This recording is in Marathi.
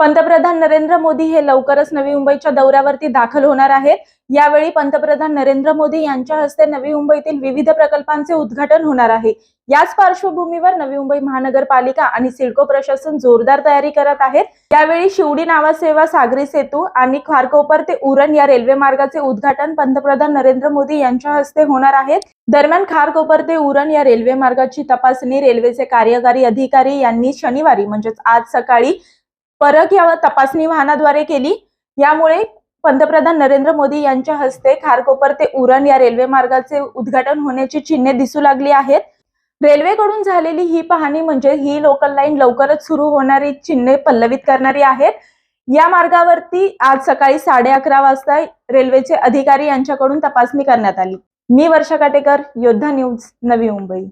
पंतप्रधान नरेंद्र मोदी हे लवकरच नवी मुंबईच्या दौऱ्यावरती दाखल होणार आहेत. यावेळी पंतप्रधान नरेंद्र मोदी यांच्या हस्ते नवी मुंबईतील विविध प्रकल्पांचे उद्घाटन होणार आहे. याच पार्श्वभूमीवर नवी मुंबई महानगरपालिका आणि सिडको प्रशासन जोरदार तयारी करत आहेत. यावेळी शिवडी नावासेवा सागरी सेतू आणि खारकोपर ते उरण या रेल्वे मार्गाचे उद्घाटन पंतप्रधान नरेंद्र मोदी यांच्या हस्ते होणार आहेत. दरम्यान खारकोपर ते उरण या रेल्वे मार्गाची तपासणी रेल्वेचे कार्यकारी अधिकारी यांनी शनिवारी म्हणजेच आज सकाळी परख या तपासणी वाहनाद्वारे केली. यामुळे पंतप्रधान नरेंद्र मोदी यांच्या हस्ते खारकोपर ते उरण या रेल्वे मार्गाचे उद्घाटन होण्याची चिन्हे दिसू लागली आहेत. रेल्वेकडून झालेली ही पाहणी म्हणजे ही लोकल लाईन लवकरच सुरू होणारी चिन्हे पल्लवित करणारी आहेत. या मार्गावरती आज सकाळी साडे अकरा वाजता रेल्वेचे अधिकारी यांच्याकडून तपासणी करण्यात आली. मी वर्षा काटेकर योद्धा न्यूज नवी मुंबई.